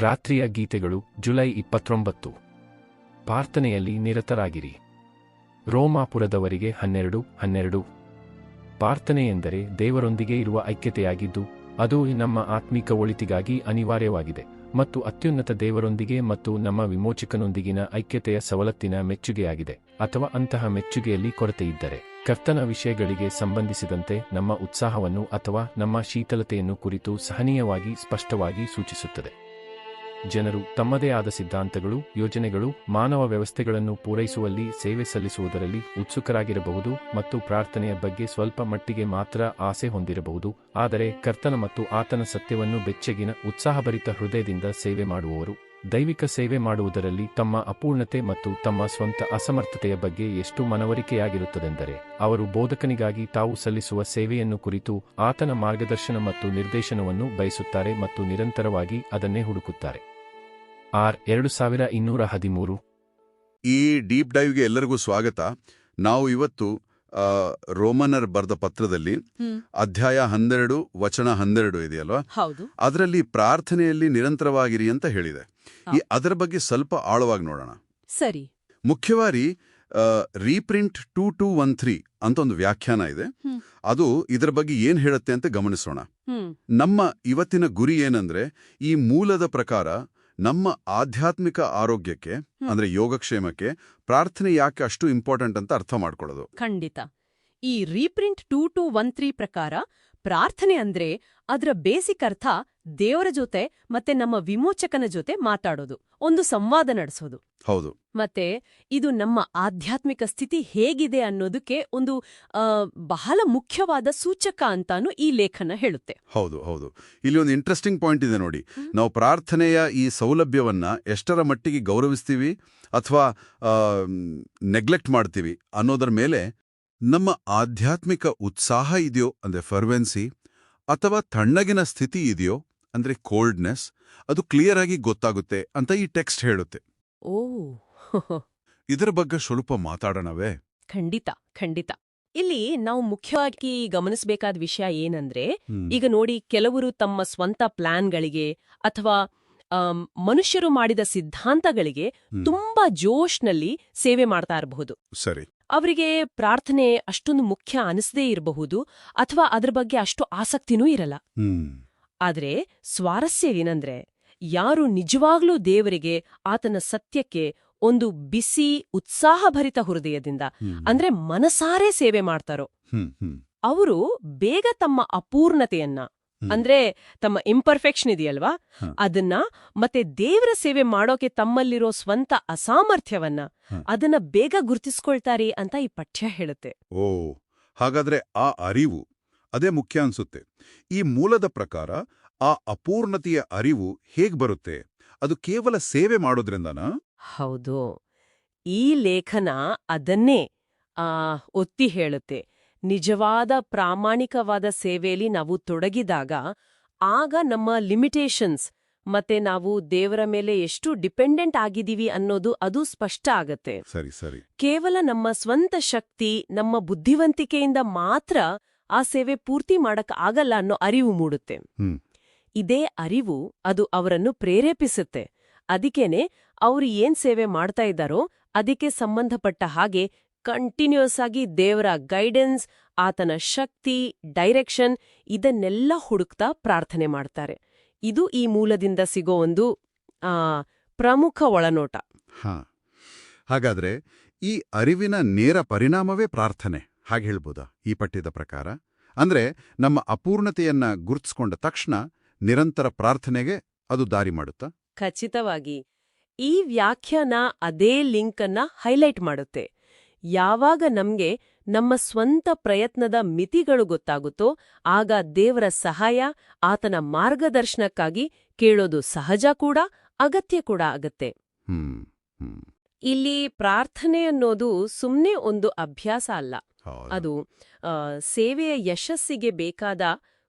ರಾತ್ರಿಯ ಗೀತೆಗಳು ಜುಲೈ ಇಪ್ಪತ್ತೊಂಬತ್ತು. ಪ್ರಾರ್ಥನೆಯಲ್ಲಿ ನಿರತರಾಗಿರಿ. ರೋಮಾಪುರದವರಿಗೆ ಹನ್ನೆರಡು ಹನ್ನೆರಡು. ಪ್ರಾರ್ಥನೆ ಎಂದರೆ ದೇವರೊಂದಿಗೆ ಇರುವ ಐಕ್ಯತೆಯಾಗಿದ್ದು, ಅದು ನಮ್ಮ ಆತ್ಮಿಕ ಒಳಿತಿಗಾಗಿ ಅನಿವಾರ್ಯವಾಗಿದೆ ಮತ್ತು ಅತ್ಯುನ್ನತ ದೇವರೊಂದಿಗೆ ಮತ್ತು ನಮ್ಮ ವಿಮೋಚಕನೊಂದಿಗಿನ ಐಕ್ಯತೆಯ ಸವಲತ್ತಿನ ಮೆಚ್ಚುಗೆಯಾಗಿದೆ ಅಥವಾ ಅಂತಹ ಮೆಚ್ಚುಗೆಯಲ್ಲಿ ಕೊರತೆಯಿದ್ದರೆ, ಕರ್ತನ ವಿಷಯಗಳಿಗೆ ಸಂಬಂಧಿಸಿದಂತೆ ನಮ್ಮ ಉತ್ಸಾಹವನ್ನು ಅಥವಾ ನಮ್ಮ ಶೀತಲತೆಯನ್ನು ಕುರಿತು ಸಹನೀಯವಾಗಿ ಸ್ಪಷ್ಟವಾಗಿ ಸೂಚಿಸುತ್ತದೆ. ಜನರು ತಮ್ಮದೇ ಆದ ಸಿದ್ಧಾಂತಗಳು, ಯೋಜನೆಗಳು, ಮಾನವ ವ್ಯವಸ್ಥೆಗಳನ್ನು ಪೂರೈಸುವಲ್ಲಿ ಸೇವೆ ಸಲ್ಲಿಸುವುದರಲ್ಲಿ ಉತ್ಸುಕರಾಗಿರಬಹುದು ಮತ್ತು ಪ್ರಾರ್ಥನೆಯ ಬಗ್ಗೆ ಸ್ವಲ್ಪ ಮಟ್ಟಿಗೆ ಮಾತ್ರ ಆಸೆ ಹೊಂದಿರಬಹುದು, ಆದರೆ ಕರ್ತನ ಮತ್ತು ಆತನ ಸತ್ಯವನ್ನು ಬೆಚ್ಚಗಿನ, ಉತ್ಸಾಹಭರಿತ ಹೃದಯದಿಂದ ಸೇವೆ ಮಾಡುವವರು. ದೈವಿಕ ಸೇವೆ ಮಾಡುವುದರಲ್ಲಿ ತಮ್ಮ ಅಪೂರ್ಣತೆ ಮತ್ತು ತಮ್ಮ ಸ್ವಂತ ಅಸಮರ್ಥತೆಯ ಬಗ್ಗೆ ಎಷ್ಟು ಮನವರಿಕೆಯಾಗಿರುತ್ತದೆಂದರೆ, ಅವರು ಬೋಧಕನಿಗಾಗಿ ತಾವು ಸಲ್ಲಿಸುವ ಸೇವೆಯನ್ನು ಕುರಿತು ಆತನ ಮಾರ್ಗದರ್ಶನ ಮತ್ತು ನಿರ್ದೇಶನವನ್ನು ಬಯಸುತ್ತಾರೆ ಮತ್ತು ನಿರಂತರವಾಗಿ ಅದನ್ನೇ ಹುಡುಕುತ್ತಾರೆ. ಆರ್ ಎರಡು ಸಾವಿರ ಇನ್ನೂರ ಹದಿಮೂರು. ಈ ಡೀಪ್ ಡೈವ್ಗೆ ಎಲ್ಲರಿಗೂ ಸ್ವಾಗತ. ನಾವು ಇವತ್ತು ಆ, ರೋಮನರ್ ಬರೆದ ಪತ್ರದಲ್ಲಿ ಅಧ್ಯಾಯ ಹನ್ನೆರಡು ವಚನ ಹನ್ನೆರಡು ಇದೆಯಲ್ವಾ? ಹೌದು. ಅದರಲ್ಲಿ ಪ್ರಾರ್ಥನೆಯಲ್ಲಿ ನಿರಂತರವಾಗಿರಿ ಅಂತ ಹೇಳಿದೆ. ಈ ಅದರ ಬಗ್ಗೆ ಸ್ವಲ್ಪ ಆಳವಾಗಿ ನೋಡೋಣ. ಸರಿ. ಮುಖ್ಯವಾಗಿ reprint two two one three ಅಂತ ಒಂದು ವ್ಯಾಖ್ಯಾನ ಇದೆ. ಅದು ಇದರ ಬಗ್ಗೆ ಏನ್ ಹೇಳುತ್ತೆ ಅಂತ ಗಮನಿಸೋಣ. ನಮ್ಮ ಇವತ್ತಿನ ಗುರಿ ಏನಂದ್ರೆ ಈ ಮೂಲದ ಪ್ರಕಾರ ನಮ್ಮ ಆಧ್ಯಾತ್ಮಿಕ ಆರೋಗ್ಯಕ್ಕೆ ಅಂದ್ರೆ ಯೋಗಕ್ಷೇಮಕ್ಕೆ ಪ್ರಾರ್ಥನೆ ಯಾಕೆ ಅಷ್ಟು ಇಂಪಾರ್ಟೆಂಟ್ ಅಂತ ಅರ್ಥ ಮಾಡ್ಕೊಳ್ಳೋದು? ಖಂಡಿತ. ಈ reprint two two one three ಪ್ರಕಾರ ಪ್ರಾರ್ಥನೆ ಅಂದ್ರೆ ಅದರ ಬೇಸಿಕ್ ಅರ್ಥ ದೇವರ ಜೊತೆ ಮತ್ತೆ ನಮ್ಮ ವಿಮೋಚಕನ ಜೊತೆ ಮಾತಾಡೋದು ಒಂದು ಸಂವಾದ ನಡೆಸೋದು. ಹೌದು. ಮತ್ತೆ ಇದು ನಮ್ಮ ಆಧ್ಯಾತ್ಮಿಕ ಸ್ಥಿತಿ ಹೇಗಿದೆ ಅನ್ನೋದಕ್ಕೆ ಒಂದು ಬಹಳ ಮುಖ್ಯವಾದ ಸೂಚಕ ಅಂತಾನು ಈ ಲೇಖನ ಹೇಳುತ್ತೆ. ಹೌದು ಹೌದು. ಇಲ್ಲಿ ಒಂದು ಇಂಟ್ರೆಸ್ಟಿಂಗ್ ಪಾಯಿಂಟ್ ಇದೆ ನೋಡಿ. ನಾವು ಪ್ರಾರ್ಥನೆಯ ಈ ಸೌಲಭ್ಯವನ್ನ ಎಷ್ಟರ ಮಟ್ಟಿಗೆ ಗೌರವಿಸ್ತೀವಿ ಅಥವಾ ನೆಗ್ಲೆಕ್ಟ್ ಮಾಡ್ತೀವಿ ಅನ್ನೋದರ ಮೇಲೆ ನಮ್ಮ ಆಧ್ಯಾತ್ಮಿಕ ಉತ್ಸಾಹ ಇದೆಯೋ ಅಂದ್ರೆ ಫರ್ವೆನ್ಸಿ ಅಥವಾ ತಣ್ಣಗಿನ ಸ್ಥಿತಿ ಇದೆಯೋ ಅಂದ್ರೆ ಕೋಲ್ಡ್ನೆಸ್ ಅದು ಕ್ಲಿಯರ್ ಆಗಿ ಗೊತ್ತಾಗುತ್ತೆ ಅಂತ ಈ ಟೆಕ್ಸ್ಟ್ ಹೇಳುತ್ತೆ. ಓ. ಇದರ ಬಗ್ಗೆ ಸ್ವಲ್ಪ ಮಾತಾಡೋಣವೇ? ಖಂಡಿತ ಖಂಡಿತ. ಇಲ್ಲಿ ನಾವು ಮುಖ್ಯವಾಗಿ ಗಮನಿಸಬೇಕಾದ ವಿಷಯ ಏನಂದ್ರೆ ಈಗ ನೋಡಿ ಕೆಲವರು ತಮ್ಮ ಸ್ವಂತ ಪ್ಲಾನ್ಗಳಿಗೆ ಅಥವಾ ಮನುಷ್ಯರು ಮಾಡಿದ ಸಿದ್ಧಾಂತಗಳಿಗೆ. ತುಂಬಾ ಜೋಶ್ನಲ್ಲಿ ಸೇವೆ ಮಾಡ್ತಾ ಇರಬಹುದು. ಸರಿ. ಅವರಿಗೆ ಪ್ರಾರ್ಥನೆ ಅಷ್ಟೊಂದು ಮುಖ್ಯ ಅನಿಸದೇ ಇರಬಹುದು ಅಥವಾ ಅದರ ಬಗ್ಗೆ ಅಷ್ಟು ಆಸಕ್ತಿನೂ ಇರಲ್ಲ. ಆದ್ರೆ ಸ್ವಾರಸ್ಯವೇನಂದ್ರೆ ಯಾರು ನಿಜವಾಗ್ಲೂ ದೇವರಿಗೆ ಆತನ ಸತ್ಯಕ್ಕೆ ಒಂದು ಬಿಸಿ ಉತ್ಸಾಹಭರಿತ ಹೃದಯದಿಂದ ಅಂದ್ರೆ ಮನಸಾರೆ ಸೇವೆ ಮಾಡ್ತಾರೋ. ಅವರು ಬೇಗ ತಮ್ಮ ಅಪೂರ್ಣತೆಯನ್ನ ಅಂದ್ರೆ ತಮ್ಮ ಇಂಪರ್ಫೆಕ್ಷನ್ ಇದೆಯಲ್ವಾ? ಅದನ್ನ ಮತ್ತೆ ದೇವರ ಸೇವೆ ಮಾಡೋಕೆ ತಮ್ಮಲ್ಲಿರೋ ಸ್ವಂತ ಅಸಾಮರ್ಥ್ಯವನ್ನ ಅದನ್ನ ಬೇಗ ಗುರ್ತಿಸ್ಕೊಳ್ತಾರೆ ಅಂತ ಈ ಪಠ್ಯ ಹೇಳುತ್ತೆ. ಓ ಹಾಗಾದ್ರೆ ಆ ಅರಿವು ಅದೇ ಮುಖ್ಯ ಅನ್ಸುತ್ತೆ. ಈ ಮೂಲದ ಪ್ರಕಾರ ಆ ಅಪೂರ್ಣತೆಯ ಅರಿವು ಹೇಗ್ ಬರುತ್ತೆ? ಅದು ಕೇವಲ ಸೇವೆ ಮಾಡೋದ್ರಿಂದನಾ? ಹೌದು. ಈ ಲೇಖನ ಅದನ್ನೇ ಆ ಒತ್ತಿ ಹೇಳುತ್ತೆ. ನಿಜವಾದ ಪ್ರಾಮಾಣಿಕವಾದ ಸೇವೆಯಲ್ಲಿ ನಾವು ತೊಡಗಿದಾಗ ಆಗ ನಮ್ಮ ಲಿಮಿಟೇಷನ್ಸ್ ಮತ್ತೆ ನಾವು ದೇವರ ಮೇಲೆ ಎಷ್ಟು ಡಿಪೆಂಡೆಂಟ್ ಆಗಿದೀವಿ ಅನ್ನೋದು ಅದು ಸ್ಪಷ್ಟ ಆಗತ್ತೆ. ಸರಿ ಸರಿ. ಕೇವಲ ನಮ್ಮ ಸ್ವಂತ ಶಕ್ತಿ ನಮ್ಮ ಬುದ್ಧಿವಂತಿಕೆಯಿಂದ ಮಾತ್ರ ಆ ಸೇವೆ ಪೂರ್ತಿ ಮಾಡಕ್ ಆಗಲ್ಲ ಅನ್ನೋ ಅರಿವು ಮೂಡುತ್ತೆ. ಇದೇ ಅರಿವು ಅದು ಅವರನ್ನು ಪ್ರೇರೇಪಿಸುತ್ತೆ. ಅದಕ್ಕೇನೆ ಅವರು ಏನ್ ಸೇವೆ ಮಾಡ್ತಾ ಇದ್ದಾರೋ ಅದಕ್ಕೆ ಸಂಬಂಧಪಟ್ಟ ಹಾಗೆ ಕಂಟಿನ್ಯೂಸ್ ಆಗಿ ದೇವರ ಗೈಡೆನ್ಸ್ ಆತನ ಶಕ್ತಿ ಡೈರೆಕ್ಷನ್ ಇದನ್ನೆಲ್ಲ ಹುಡುಕ್ತಾ ಪ್ರಾರ್ಥನೆ ಮಾಡ್ತಾರೆ. ಇದು ಈ ಮೂಲದಿಂದ ಸಿಗೋ ಒಂದು ಪ್ರಮುಖ ಒಳನೋಟ. ಹಾ. ಹಾಗಾದ್ರೆ ಈ ಅರಿವಿನ ನೇರ ಪರಿಣಾಮವೇ ಪ್ರಾರ್ಥನೆ. ಹಾಗೆ ಹೇಳ್ಬೋದಾ? ಈ ಪಠ್ಯದ ಪ್ರಕಾರ? ಅಂದ್ರೆ ನಮ್ಮ ಅಪೂರ್ಣತೆಯನ್ನ ಗುರುತಿಸ್ಕೊಂಡ ತಕ್ಷಣ ನಿರಂತರ ಪ್ರಾರ್ಥನೆಗೆ ಅದು ದಾರಿ ಮಾಡುತ್ತಾ? ಖಚಿತವಾಗಿ ಈ ವ್ಯಾಖ್ಯಾನ ಅದೇ ಲಿಂಕ್ ಅನ್ನ ಹೈಲೈಟ್ ಮಾಡುತ್ತೆ. ಯಾವಾಗ ನಮ್ಗೆ ನಮ್ಮ ಸ್ವಂತ ಪ್ರಯತ್ನದ ಮಿತಿಗಳು ಗೊತ್ತಾಗುತ್ತೋ ಆಗ ದೇವರ ಸಹಾಯ ಆತನ ಮಾರ್ಗದರ್ಶನಕ್ಕಾಗಿ ಕೇಳೋದು ಸಹಜ ಕೂಡ ಅಗತ್ಯ ಕೂಡ ಆಗತ್ತೆ. ಇಲ್ಲಿ ಪ್ರಾರ್ಥನೆ ಅನ್ನೋದು ಸುಮ್ನೆ ಒಂದು ಅಭ್ಯಾಸ ಅಲ್ಲ. ಅದು ಸೇವೆಯ ಯಶಸ್ಸಿಗೆ ಬೇಕಾದ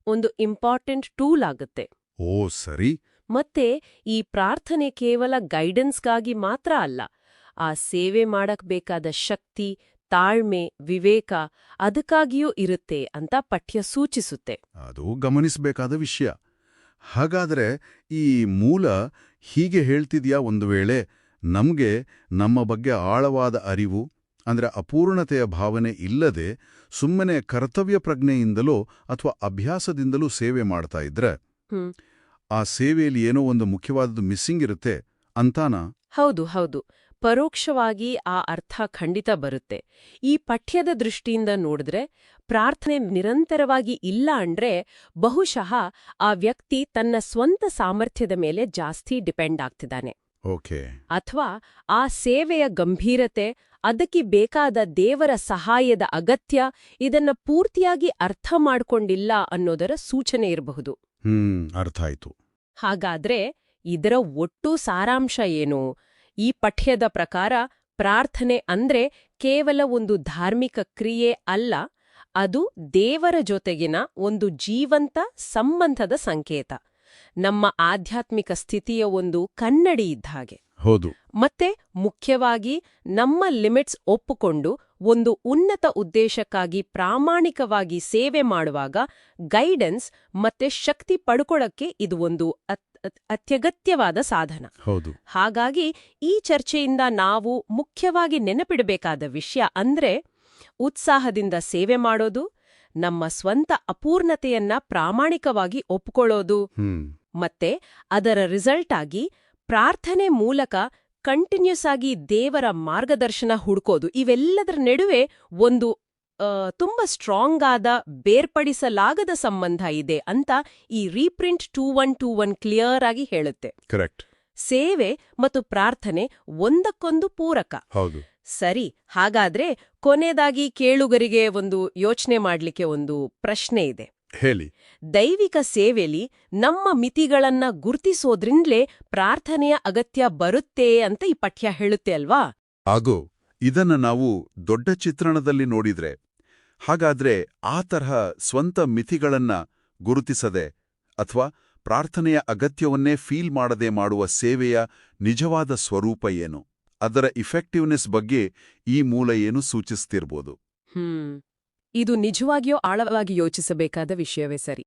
ಒಂದು ಇಂಪಾರ್ಟೆಂಟ್ ಟೂಲ್ ಆಗುತ್ತೆ. ಓ ಸರಿ. ಮತ್ತೆ ಈ ಪ್ರಾರ್ಥನೆ ಕೇವಲ ಗೈಡೆನ್ಸ್ಗಾಗಿ ಮಾತ್ರ ಅಲ್ಲ ಆ ಸೇವೆ ಮಾಡಕ್ ಬೇಕಾದ ಶಕ್ತಿ ತಾಳ್ಮೆ ವಿವೇಕ ಅದಕ್ಕಾಗಿಯೂ ಇರುತ್ತೆ ಅಂತ ಪಠ್ಯ ಸೂಚಿಸುತ್ತೆ. ಅದು ಗಮನಿಸಬೇಕಾದ ವಿಷಯ. ಹಾಗಾದ್ರೆ ಈ ಮೂಲ ಹೀಗೆ ಹೇಳ್ತಿದ್ಯಾ ಒಂದು ವೇಳೆ ನಮಗೆ ನಮ್ಮ ಬಗ್ಗೆ ಆಳವಾದ ಅರಿವು ಅಂದ್ರೆ ಅಪೂರ್ಣತೆಯ ಭಾವನೆ ಇಲ್ಲದೆ ಸುಮ್ಮನೆ ಕರ್ತವ್ಯ ಪ್ರಜ್ಞೆಯಿಂದಲೋ ಅಥವಾ ಅಭ್ಯಾಸದಿಂದಲೂ ಸೇವೆ ಮಾಡ್ತಾ ಇದ್ರೆ ಹ್ಮ್. ಆ ಸೇವೆಯಲ್ಲಿ ಏನೋ ಒಂದು ಮುಖ್ಯವಾದದ್ದು ಮಿಸ್ಸಿಂಗ್ ಇರುತ್ತೆ ಅಂತಾನಾ? ಹೌದು ಹೌದು. ಪರೋಕ್ಷವಾಗಿ ಆ ಅರ್ಥ ಖಂಡಿತ ಬರುತ್ತೆ. ಈ ಪಠ್ಯದ ದೃಷ್ಟಿಯಿಂದ ನೋಡಿದ್ರೆ ಪ್ರಾರ್ಥನೆ ನಿರಂತರವಾಗಿ ಇಲ್ಲ ಅಂದ್ರೆ ಬಹುಶಃ ಆ ವ್ಯಕ್ತಿ ತನ್ನ ಸ್ವಂತ ಸಾಮರ್ಥ್ಯದ ಮೇಲೆ ಜಾಸ್ತಿ ಡಿಪೆಂಡ್ ಆಗ್ತಿದ್ದಾನೆ. ಓಕೆ. ಅಥವಾ ಆ ಸೇವೆಯ ಗಂಭೀರತೆ ಅದಕ್ಕೆ ಬೇಕಾದ ದೇವರ ಸಹಾಯದ ಅಗತ್ಯ ಇದನ್ನ ಪೂರ್ತಿಯಾಗಿ ಅರ್ಥ ಮಾಡ್ಕೊಂಡಿಲ್ಲ ಅನ್ನೋದರ ಸೂಚನೆ ಇರಬಹುದು. ಹ್ಮ್ ಅರ್ಥ ಆಯ್ತು. ಹಾಗಾದ್ರೆ ಇದರ ಒಟ್ಟು ಸಾರಾಂಶ ಏನು? ಈ ಪಠ್ಯದ ಪ್ರಕಾರ ಪ್ರಾರ್ಥನೆ ಅಂದ್ರೆ ಕೇವಲ ಒಂದು ಧಾರ್ಮಿಕ ಕ್ರಿಯೆ ಅಲ್ಲ ಅದು ದೇವರ ಜೊತೆಗಿನ ಒಂದು ಜೀವಂತ ಸಂಬಂಧದ ಸಂಕೇತ. ನಮ್ಮ ಆಧ್ಯಾತ್ಮಿಕ ಸ್ಥಿತಿಯ ಒಂದು ಕನ್ನಡಿ ಇದ್ದ ಹಾಗೆ. ಹೌದು. ಮತ್ತೆ ಮುಖ್ಯವಾಗಿ ನಮ್ಮ ಲಿಮಿಟ್ಸ್ ಒಪ್ಪುಕೊಂಡು ಒಂದು ಉನ್ನತ ಉದ್ದೇಶಕ್ಕಾಗಿ ಪ್ರಾಮಾಣಿಕವಾಗಿ ಸೇವೆ ಮಾಡುವಾಗ ಗೈಡೆನ್ಸ್ ಮತ್ತೆ ಶಕ್ತಿ ಪಡ್ಕೊಳ್ಳಕ್ಕೆ ಇದು ಒಂದು ಅತ್- ಅತ್- ಅತ್ಯಗತ್ಯವಾದ ಸಾಧನ. ಹೌದು. ಹಾಗಾಗಿ ಈ ಚರ್ಚೆಯಿಂದ ನಾವು ಮುಖ್ಯವಾಗಿ ನೆನಪಿಡಬೇಕಾದ ವಿಷಯ ಅಂದ್ರೆ ಉತ್ಸಾಹದಿಂದ ಸೇವೆ ಮಾಡೋದು ನಮ್ಮ ಸ್ವಂತ ಅಪೂರ್ಣತೆಯನ್ನ ಪ್ರಾಮಾಣಿಕವಾಗಿ ಒಪ್ಕೊಳ್ಳೋದು. ಮತ್ತೆ ಅದರ ರಿಸಲ್ಟ್ ಆಗಿ ಪ್ರಾರ್ಥನೆ ಮೂಲಕ ಕಂಟಿನ್ಯೂಸ್ ಆಗಿ ದೇವರ ಮಾರ್ಗದರ್ಶನ ಹುಡುಕೋದು. ಇವೆಲ್ಲದರ ನಡುವೆ ಒಂದು ತುಂಬ ಸ್ಟ್ರಾಂಗ್ ಆದ ಬೇರ್ಪಡಿಸಲಾಗದ ಸಂಬಂಧ ಇದೆ ಅಂತ ಈ reprint two one two one clear ಆಗಿ ಹೇಳುತ್ತೆ. ಕರೆಕ್ಟ್. ಸೇವೆ ಮತ್ತು ಪ್ರಾರ್ಥನೆ ಒಂದಕ್ಕೊಂದು ಪೂರಕ. ಹೌದು. ಸರಿ ಹಾಗಾದ್ರೆ ಕೊನೆಯದಾಗಿ ಕೇಳುಗರಿಗೆ ಒಂದು ಯೋಚನೆ ಮಾಡ್ಲಿಕ್ಕೆ ಒಂದು ಪ್ರಶ್ನೆ ಇದೆ. ಹೇಳಿ. ದೈವಿಕ ಸೇವೆಲಿ ನಮ್ಮ ಮಿತಿಗಳನ್ನ ಗುರುತಿಸೋದ್ರಿಂದಲೇ ಪ್ರಾರ್ಥನೆಯ ಅಗತ್ಯ ಬರುತ್ತೆ ಅಂತ ಈ ಪಠ್ಯ ಹೇಳುತ್ತೆ ಅಲ್ವಾ? ಹಾಗೂ ಇದನ್ನ ನಾವು ದೊಡ್ಡ ಚಿತ್ರಣದಲ್ಲಿ ನೋಡಿದ್ರೆ ಹಾಗಾದ್ರೆ ಆ ತರಹ ಸ್ವಂತ ಮಿತಿಗಳನ್ನ ಗುರುತಿಸದೆ ಅಥವಾ ಪ್ರಾರ್ಥನೆಯ ಅಗತ್ಯವನ್ನೇ ಫೀಲ್ ಮಾಡದೆ ಮಾಡುವ ಸೇವೆಯ ನಿಜವಾದ ಸ್ವರೂಪ ಏನು? ಅದರ ಇಫೆಕ್ಟಿವ್ನೆಸ್ ಬಗ್ಗೆ ಈ ಮೂಲ ಏನು ಸೂಚಿಸ್ತಿರ್ಬೋದು? ಹ್ಮ್. ಇದು ನಿಜವಾಗಿಯೂ ಆಳವಾಗಿ ಯೋಚಿಸಬೇಕಾದ ವಿಷಯವೇ ಸರಿ.